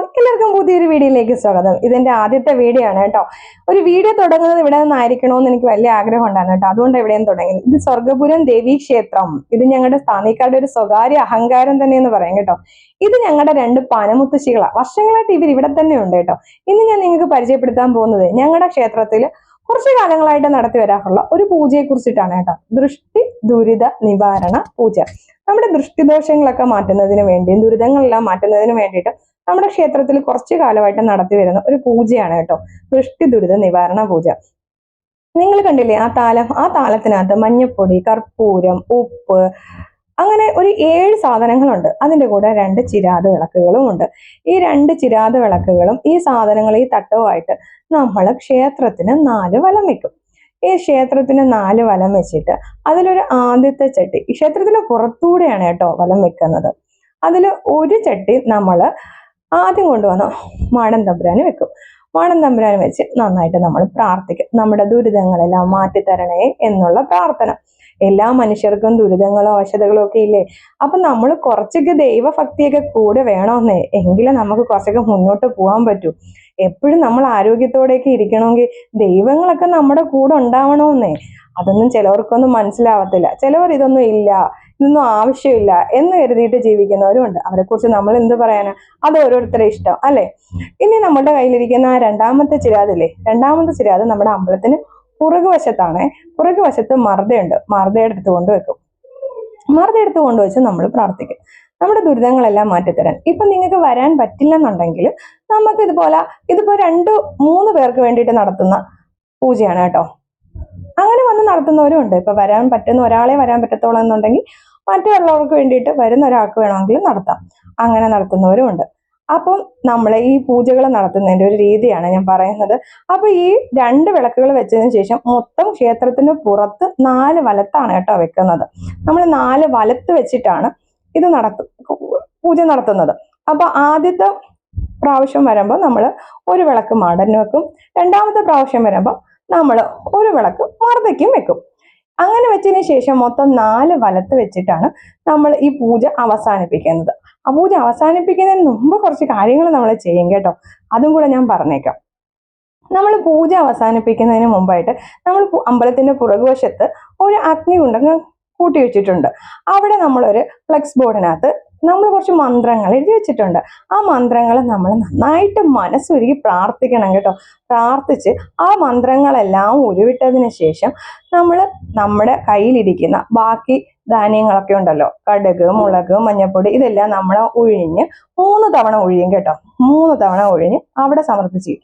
എല്ലാവർക്കും പുതിയൊരു വീഡിയോയിലേക്ക് സ്വാഗതം. ഇതെന്റെ ആദ്യത്തെ വീഡിയോ ആണ് കേട്ടോ. ഒരു വീഡിയോ തുടങ്ങുന്നത് ഇവിടെ നിന്നായിരിക്കണമെന്ന് എനിക്ക് വലിയ ആഗ്രഹം ഉണ്ടായിരുന്നു കേട്ടോ. അതുകൊണ്ട് എവിടെയും തുടങ്ങിയത്. ഇത് സ്വർഗപുരം ദേവീ ക്ഷേത്രം. ഇത് ഞങ്ങളുടെ സ്ഥാനിക്കാരുടെ ഒരു സ്വകാര്യ അഹങ്കാരം തന്നെ എന്ന് പറയാം കേട്ടോ. ഇത് ഞങ്ങളുടെ രണ്ട് പനമുത്തശ്ശികളാണ് വർഷങ്ങളായിട്ട് ഇവർ ഇവിടെ തന്നെ ഉണ്ട് കേട്ടോ. ഇന്ന് ഞാൻ നിങ്ങൾക്ക് പരിചയപ്പെടുത്താൻ പോകുന്നത് ഞങ്ങളുടെ ക്ഷേത്രത്തിൽ കുറച്ച് കാലങ്ങളായിട്ട് നടത്തി വരാറുള്ള ഒരു പൂജയെ കുറിച്ചിട്ടാണ് കേട്ടോ. ദൃഷ്ടി ദുരിത നിവാരണ പൂജ. നമ്മുടെ ദൃഷ്ടിദോഷങ്ങളൊക്കെ മാറ്റുന്നതിന് വേണ്ടിയും ദുരിതങ്ങളെല്ലാം മാറ്റുന്നതിന് വേണ്ടിയിട്ട് നമ്മുടെ ക്ഷേത്രത്തിൽ കുറച്ചു കാലമായിട്ട് നടത്തി വരുന്ന ഒരു പൂജയാണ് കേട്ടോ. ദൃഷ്ടി ദുരിത നിവാരണ പൂജ. നിങ്ങൾ കണ്ടില്ലേ ആ താലം ആ താലത്തിനകത്ത് മഞ്ഞപ്പൊടി കർപ്പൂരം ഉപ്പ് അങ്ങനെ ഒരു ഏഴ് സാധനങ്ങളുണ്ട്. അതിന്റെ കൂടെ രണ്ട് ചിരാത് വിളക്കുകളും ഉണ്ട്. ഈ രണ്ട് ചിരാത് വിളക്കുകളും ഈ സാധനങ്ങൾ ഈ തട്ടവുമായിട്ട് നമ്മൾ ക്ഷേത്രത്തിന് നാല് വലം വെക്കും. ഈ ക്ഷേത്രത്തിന് നാല് വലം വെച്ചിട്ട് അതിലൊരു ആദ്യത്തെ ചട്ടി ക്ഷേത്രത്തിന് പുറത്തൂടെയാണ് കേട്ടോ വലം വെക്കുന്നത്. അതിൽ ഒരു ചട്ടി നമ്മൾ ആദ്യം കൊണ്ടുവന്ന മാടൻ തമ്പുരാന് വെക്കും. മാടൻ തമ്പുരാന് വെച്ച് നന്നായിട്ട് നമ്മൾ പ്രാർത്ഥിക്കും. നമ്മുടെ ദുരിതങ്ങളെല്ലാം മാറ്റിത്തരണേ എന്നുള്ള പ്രാർത്ഥന. എല്ലാ മനുഷ്യർക്കും ദുരിതങ്ങളോ അവശതകളോ ഒക്കെ ഇല്ലേ? അപ്പൊ നമ്മൾ കുറച്ചൊക്കെ ദൈവഭക്തിയൊക്കെ കൂടെ വേണമെന്നേ എങ്കിലും നമുക്ക് കുറച്ചൊക്കെ മുന്നോട്ട് പോകാൻ പറ്റൂ. എപ്പോഴും നമ്മൾ ആരോഗ്യത്തോടെയൊക്കെ ഇരിക്കണമെങ്കിൽ ദൈവങ്ങളൊക്കെ നമ്മുടെ കൂടെ ഉണ്ടാവണമെന്നേ. അതൊന്നും ചിലവർക്കൊന്നും മനസ്സിലാവത്തില്ല. ചിലവർ ഇതൊന്നും ഇല്ല. ഇതൊന്നും ആവശ്യമില്ല എന്ന് കരുതിയിട്ട് ജീവിക്കുന്നവരും ഉണ്ട് അവരെ കുറിച്ച് നമ്മൾ എന്ത് പറയാനാ? അത് ഓരോരുത്തരുടെ ഇഷ്ടം അല്ലെ? ഇനി നമ്മുടെ കയ്യിലിരിക്കുന്ന ആ രണ്ടാമത്തെ ചിരാതില്ലേ? രണ്ടാമത്തെ ചിരാത് നമ്മുടെ അമ്പലത്തിന് പുറകുവശത്താണ്. പുറകുവശത്ത് മർദ്ദയുണ്ട്. മർദ്ദയുടെ അടുത്ത് കൊണ്ടുവെക്കും. മർദ്ദ എടുത്ത് കൊണ്ടുവച്ച് നമ്മൾ പ്രാർത്ഥിക്കും. നമ്മുടെ ദുരിതങ്ങളെല്ലാം മാറ്റിത്തരാൻ. ഇപ്പൊ നിങ്ങൾക്ക് വരാൻ പറ്റില്ലെന്നുണ്ടെങ്കിൽ നമുക്ക് ഇതുപോലെ ഇതിപ്പോ രണ്ട് മൂന്ന് പേർക്ക് വേണ്ടിയിട്ട് നടത്തുന്ന പൂജയാണ് കേട്ടോ. അങ്ങനെ വന്ന് നടത്തുന്നവരും ഉണ്ട് ഇപ്പൊ വരാൻ പറ്റുന്ന ഒരാളെ വരാൻ പറ്റത്തോളം എന്നുണ്ടെങ്കിൽ മറ്റുള്ളവർക്ക് വേണ്ടിയിട്ട് വരുന്ന ഒരാൾക്ക് വേണമെങ്കിലും നടത്താം. അങ്ങനെ നടത്തുന്നവരും ഉണ്ട്. അപ്പം നമ്മൾ ഈ പൂജകൾ നടത്തുന്നതിന്റെ ഒരു രീതിയാണ് ഞാൻ പറയുന്നത്. അപ്പൊ ഈ രണ്ട് വിളക്കുകൾ വെച്ചതിന് ശേഷം മൊത്തം ക്ഷേത്രത്തിന് പുറത്ത് നാല് വലത്താണ് കേട്ടോ വെക്കുന്നത്. നമ്മൾ നാല് വലത്ത് വെച്ചിട്ടാണ് ഇത് നടത്തു പൂജ നടത്തുന്നത്. അപ്പൊ ആദ്യത്തെ പ്രാവശ്യം വരുമ്പോൾ നമ്മൾ ഒരു വിളക്ക് മാടന് വെക്കും. രണ്ടാമത്തെ പ്രാവശ്യം വരുമ്പോൾ നമ്മൾ ഒരു വിളക്ക് മർദ്ദയ്ക്കും വെക്കും. അങ്ങനെ വെച്ചതിന് ശേഷം മൊത്തം നാല് വലത്ത് വെച്ചിട്ടാണ് നമ്മൾ ഈ പൂജ അവസാനിപ്പിക്കുന്നത്. ആ പൂജ അവസാനിപ്പിക്കുന്നതിന് മുമ്പ് കുറച്ച് കാര്യങ്ങൾ നമ്മൾ ചെയ്യും കേട്ടോ. അതും കൂടെ ഞാൻ പറഞ്ഞേക്കാം. നമ്മൾ പൂജ അവസാനിപ്പിക്കുന്നതിന് മുമ്പായിട്ട് നമ്മൾ അമ്പലത്തിന്റെ പുറകുവശത്ത് ഒരു അഗ്നികുണ്ടം കൂട്ടി വെച്ചിട്ടുണ്ട്. അവിടെ നമ്മളൊരു ഫ്ലെക്സ് ബോർഡിനകത്ത് നമ്മൾ കുറച്ച് മന്ത്രങ്ങൾ എഴുതി വെച്ചിട്ടുണ്ട്. ആ മന്ത്രങ്ങൾ നമ്മൾ നന്നായിട്ട് മനസ്സൊരുക്കി പ്രാർത്ഥിക്കണം കേട്ടോ. പ്രാർത്ഥിച്ച് ആ മന്ത്രങ്ങളെല്ലാം ഉരുവിട്ടതിന് ശേഷം നമ്മൾ നമ്മുടെ കയ്യിലിരിക്കുന്ന ബാക്കി ധാന്യങ്ങളൊക്കെ ഉണ്ടല്ലോ. കടുക് മുളക് മഞ്ഞൾപ്പൊടി ഇതെല്ലാം നമ്മൾ ഒഴിഞ്ഞ് മൂന്ന് തവണ ഒഴിയും കേട്ടോ. മൂന്ന് തവണ ഒഴിഞ്ഞ് അവിടെ സമർപ്പിച്ചു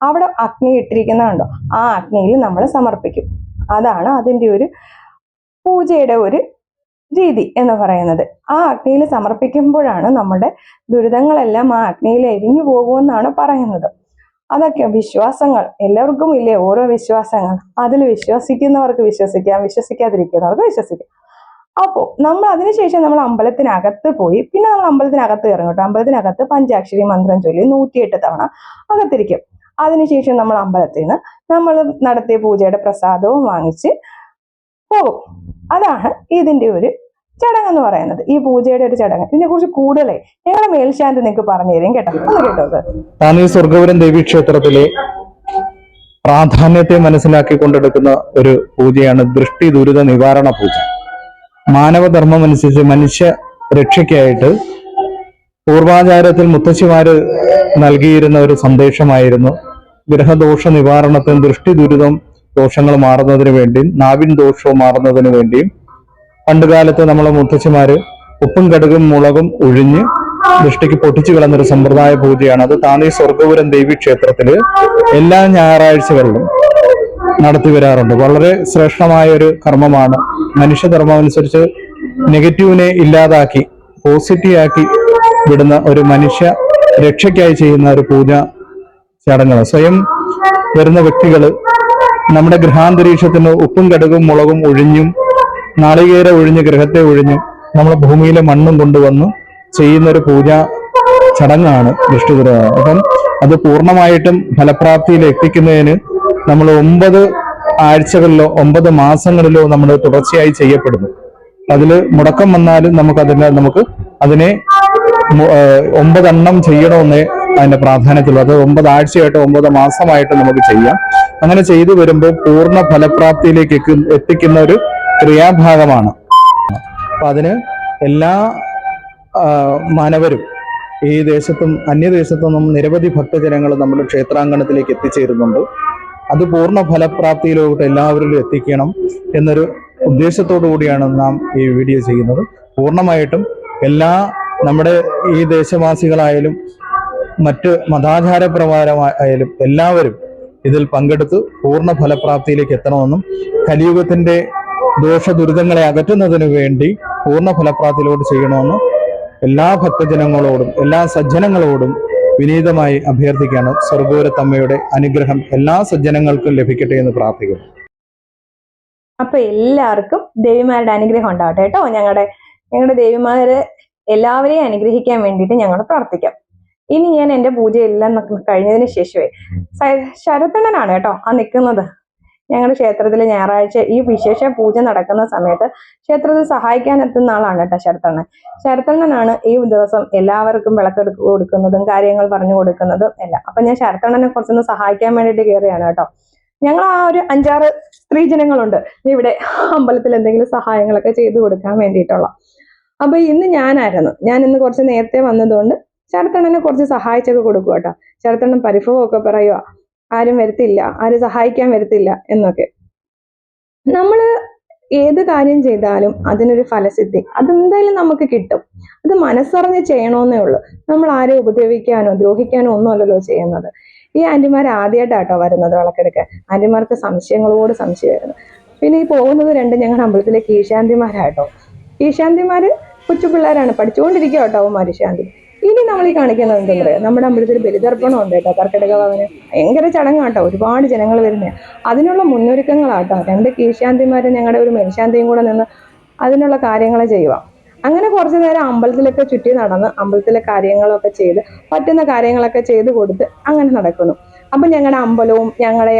അവിടെ അഗ്നി ഇട്ടിരിക്കുന്നുണ്ടോ ആ അഗ്നിയിൽ നമ്മൾ സമർപ്പിക്കും. അതാണ് അതിന്റെ ഒരു പൂജയുടെ ഒരു രീതി എന്ന് പറയുന്നത്. ആ അഗ്നിയിൽ സമർപ്പിക്കുമ്പോഴാണ് നമ്മുടെ ദുരിതങ്ങളെല്ലാം ആ അഗ്നിയിൽ എരിഞ്ഞു പോകുമെന്നാണ് പറയുന്നത്. അതൊക്കെ വിശ്വാസങ്ങൾ. എല്ലാവർക്കും ഇല്ലേ? ഓരോ വിശ്വാസങ്ങൾ. അതിൽ വിശ്വസിക്കുന്നവർക്ക് വിശ്വസിക്കാം. വിശ്വസിക്കാതിരിക്കുന്നവർക്ക് വിശ്വസിക്കാം. അപ്പോൾ നമ്മൾ അതിനുശേഷം നമ്മൾ അമ്പലത്തിനകത്ത് പോയി. പിന്നെ നമ്മൾ അമ്പലത്തിനകത്ത് ഇറങ്ങും കേട്ടോ. അമ്പലത്തിനകത്ത് പഞ്ചാക്ഷരി മന്ത്രം ചൊല്ലി നൂറ്റിയെട്ട് തവണ അകത്തിരിക്കും. അതിനുശേഷം നമ്മൾ അമ്പലത്തിൽ നിന്ന് നമ്മൾ നടത്തിയ പൂജയുടെ പ്രസാദവും വാങ്ങിച്ച് പോകും. അതാണ് ഇതിന്റെ ഒരു ചടങ്ങ് എന്ന് പറയുന്നത്. ഈ പൂജയുടെ ഒരു ചടങ്ങ്. ഇതിനെ കുറിച്ച് കൂടുതലേ ഞങ്ങളെ മേൽശാന്തി നിങ്ങൾക്ക് പറഞ്ഞു തരും കേട്ടോ. കേട്ടോ താൻ സ്വർഗപുരം ദേവി ക്ഷേത്രത്തിലെ പ്രാധാന്യത്തെ മനസ്സിലാക്കി കൊണ്ടെടുക്കുന്ന ഒരു പൂജയാണ് ദൃഷ്ടി ദുരിത നിവാരണ പൂജ. മാനവധർമ്മം അനുസരിച്ച് മനുഷ്യ രക്ഷയ്ക്കായിട്ട് പൂർവാചാരത്തിൽ മുത്തശ്ശിമാര് നൽകിയിരുന്ന ഒരു സന്ദേശമായിരുന്നു. ഗ്രഹദോഷ നിവാരണത്തിനും ദൃഷ്ടി ദുരിതം ദോഷങ്ങൾ മാറുന്നതിന് വേണ്ടിയും നാവിൻ ദോഷവും മാറുന്നതിന് വേണ്ടിയും പണ്ടുകാലത്ത് നമ്മളെ മുത്തച്ഛിമാര് ഉപ്പും കടുകും മുളകും ഒഴിഞ്ഞ് ദൃഷ്ടിക്ക് പൊട്ടിച്ചു കളഞ്ഞൊരു സമ്പ്രദായ പൂജയാണ് അത് താനീ സ്വർഗപുരം ദേവി ക്ഷേത്രത്തിൽ എല്ലാ ഞായറാഴ്ചകളിലും നടത്തി വരാറുണ്ട്. വളരെ ശ്രേഷ്ഠമായ ഒരു കർമ്മമാണ്. മനുഷ്യധർമ്മം അനുസരിച്ച് നെഗറ്റീവിനെ ഇല്ലാതാക്കി പോസിറ്റീവ് ആക്കി വിടുന്ന ഒരു മനുഷ്യ രക്ഷയ്ക്കായി ചെയ്യുന്ന ഒരു പൂജ ചടങ്ങാണ്. സ്വയം വരുന്ന വ്യക്തികൾ നമ്മുടെ ഗൃഹാന്തരീക്ഷത്തിന് ഉപ്പും കടുകും മുളകും ഒഴിഞ്ഞും നാളികേര ഒഴിഞ്ഞ് ഗ്രഹത്തെ ഒഴിഞ്ഞും നമ്മൾ ഭൂമിയിലെ മണ്ണും കൊണ്ടുവന്ന് ചെയ്യുന്ന ഒരു പൂജ ചടങ്ങാണ് ദൃഷ്ടിപുരം അപ്പം അത് പൂർണമായിട്ടും ഫലപ്രാപ്തിയിൽ എത്തിക്കുന്നതിന് നമ്മൾ ഒമ്പത് ആഴ്ചകളിലോ ഒമ്പത് മാസങ്ങളിലോ നമ്മൾ തുടർച്ചയായി ചെയ്യപ്പെടുന്നു. അതിൽ മുടക്കം വന്നാലും നമുക്ക് അതിനെ നമുക്ക് അതിനെ ഒമ്പതെണ്ണം ചെയ്യണമെന്നേ അതിന്റെ പ്രാധാന്യത്തിലുള്ളൂ. അത് ഒമ്പത് ആഴ്ചയായിട്ട് ഒമ്പത് മാസമായിട്ട് നമുക്ക് ചെയ്യാം. അങ്ങനെ ചെയ്തു വരുമ്പോൾ പൂർണ ഫലപ്രാപ്തിയിലേക്ക് എത്തിക്കുന്ന ഒരു ക്രിയാഭാഗമാണ്. അപ്പൊ അതിന് എല്ലാ മാനവരും ഈ ദേശത്തും അന്യദേശത്തു നിന്നും നിരവധി ഭക്തജനങ്ങൾ നമ്മുടെ ക്ഷേത്രാങ്കണത്തിലേക്ക് എത്തിച്ചേരുന്നുണ്ട്. അത് പൂർണ ഫലപ്രാപ്തിയിലോട്ട് എല്ലാവരിലും എത്തിക്കണം എന്നൊരു ഉദ്ദേശത്തോടു കൂടിയാണ് നാം ഈ വീഡിയോ ചെയ്യുന്നത്. പൂർണമായിട്ടും എല്ലാ നമ്മുടെ ഈ ദേശവാസികളായാലും മറ്റ് മതാചാരപ്രകാരമായാലും എല്ലാവരും ഇതിൽ പങ്കെടുത്ത് പൂർണ ഫലപ്രാപ്തിയിലേക്ക് എത്തണമെന്നും കലിയുഗത്തിന്റെ ദോഷ ദുരിതങ്ങളെ അകറ്റുന്നതിന് വേണ്ടി പൂർണ ഫലപ്രാപ്തിയിലോട്ട് ചെയ്യണമെന്നും എല്ലാ ഭക്തജനങ്ങളോടും എല്ലാ സജ്ജനങ്ങളോടും വിനീതമായി അഭ്യർത്ഥിക്കുകയാണ് സ്വർഗോരത്തമ്മയുടെ അനുഗ്രഹം എല്ലാ സജ്ജനങ്ങൾക്കും ലഭിക്കട്ടെ എന്ന് പ്രാർത്ഥിക്കുന്നു. അപ്പൊ എല്ലാവർക്കും ദേവിമാരുടെ അനുഗ്രഹം ഉണ്ടാവട്ടെ കേട്ടോ. ഞങ്ങളുടെ ഞങ്ങളുടെ ദേവിമാരെ എല്ലാവരെയും അനുഗ്രഹിക്കാൻ വേണ്ടിയിട്ട് ഞങ്ങൾ പ്രാർത്ഥിക്കാം. ഇനി ഞാൻ എന്റെ പൂജയെല്ലാം എല്ലാം കഴിഞ്ഞതിന് ശേഷമേ ശരത്തണ്ണനാണ് കേട്ടോ ആ നിൽക്കുന്നത് ഞങ്ങളുടെ ക്ഷേത്രത്തിൽ ഞായറാഴ്ച ഈ വിശേഷ പൂജ നടക്കുന്ന സമയത്ത് ക്ഷേത്രത്തിൽ സഹായിക്കാൻ എത്തുന്ന ആളാണ് കേട്ടോ ശരത്തണ്ണൻ. ശരത്തണ്ണനാണ് ഈ ദിവസം എല്ലാവർക്കും വിളക്കെടുക്ക് കൊടുക്കുന്നതും കാര്യങ്ങൾ പറഞ്ഞു കൊടുക്കുന്നതും എല്ലാം. അപ്പൊ ഞാൻ ശരത്തണ്ണനെ കുറച്ചൊന്ന് സഹായിക്കാൻ വേണ്ടിയിട്ട് കയറിയാണ് കേട്ടോ. ഞങ്ങൾ ആ ഒരു അഞ്ചാറ് സ്ത്രീജനങ്ങളുണ്ട് ഇവിടെ അമ്പലത്തിൽ എന്തെങ്കിലും സഹായങ്ങളൊക്കെ ചെയ്തു കൊടുക്കാൻ വേണ്ടിയിട്ടുള്ള. അപ്പൊ ഇന്ന് ഞാനായിരുന്നു. ഞാൻ ഇന്ന് കുറച്ച് നേരത്തെ വന്നതുകൊണ്ട് ശരത്തണ്ണനെ കുറച്ച് സഹായിച്ചൊക്കെ കൊടുക്കും കേട്ടോ. ശരത്തണ്ണൻ പരിഭവമൊക്കെ പറയുക ആരും വരത്തില്ല ആരും സഹായിക്കാൻ വരത്തില്ല എന്നൊക്കെ. നമ്മൾ ഏത് കാര്യം ചെയ്താലും അതിനൊരു ഫലസിദ്ധി അതെന്തായാലും നമുക്ക് കിട്ടും. അത് മനസ്സറിഞ്ഞ് ചെയ്യണമെന്നേ ഉള്ളൂ. നമ്മൾ ആരെ ഉപദ്രവിക്കാനോ ദ്രോഹിക്കാനോ ഒന്നുമല്ലല്ലോ ചെയ്യുന്നത്. ഈ ആന്റിമാർ ആദ്യമായിട്ടാട്ടോ വരുന്നത് വിളക്കെടുക്കാൻ. ആന്റിമാർക്ക് സംശയങ്ങളോട് സംശയമായിരുന്നു. പിന്നെ ഈ പോകുന്നത് രണ്ടും ഞങ്ങളുടെ അമ്പലത്തിലെ കീശാന്തിമാരാട്ടോ. കീശാന്തിമാര് കൊച്ചു പിള്ളേരാണ് പഠിച്ചുകൊണ്ടിരിക്കുക കേട്ടോ അവന്മാർ ഇനി നമ്മൾ ഈ കാണിക്കുന്നത് എന്താ പറയുക നമ്മുടെ അമ്പലത്തിൽ ബലിതർപ്പണം ഉണ്ട് കേട്ടോ കർക്കിടക ഭവന്. ഭയങ്കര ചടങ്ങാട്ടോ ഒരുപാട് ജനങ്ങൾ വരുന്നത് അതിനുള്ള മുന്നൊരുക്കങ്ങളാട്ടോ രണ്ട് കീശാന്തിമാരും ഞങ്ങളുടെ ഒരു മേൽശാന്തിയും കൂടെ നിന്ന് അതിനുള്ള കാര്യങ്ങൾ ചെയ്യുക. അങ്ങനെ കുറച്ചു നേരം അമ്പലത്തിലൊക്കെ ചുറ്റി നടന്ന് അമ്പലത്തിലെ കാര്യങ്ങളൊക്കെ ചെയ്ത് പറ്റുന്ന കാര്യങ്ങളൊക്കെ ചെയ്ത് കൊടുത്ത് അങ്ങനെ നടക്കുന്നു. അപ്പൊ ഞങ്ങളുടെ അമ്പലവും ഞങ്ങളുടെ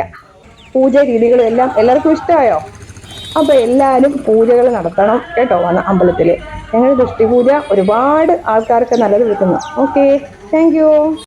പൂജ രീതികളും എല്ലാം എല്ലാവർക്കും ഇഷ്ടമായോ? അപ്പൊ എല്ലാവരും പൂജകൾ നടത്തണം കേട്ടോ വന്ന് അമ്പലത്തിൽ. ഞങ്ങളുടെ ദൃഷ്ടി പൂജ ഒരുപാട് ആൾക്കാർക്ക് നല്ലത് കിട്ടുന്നു. Okay thank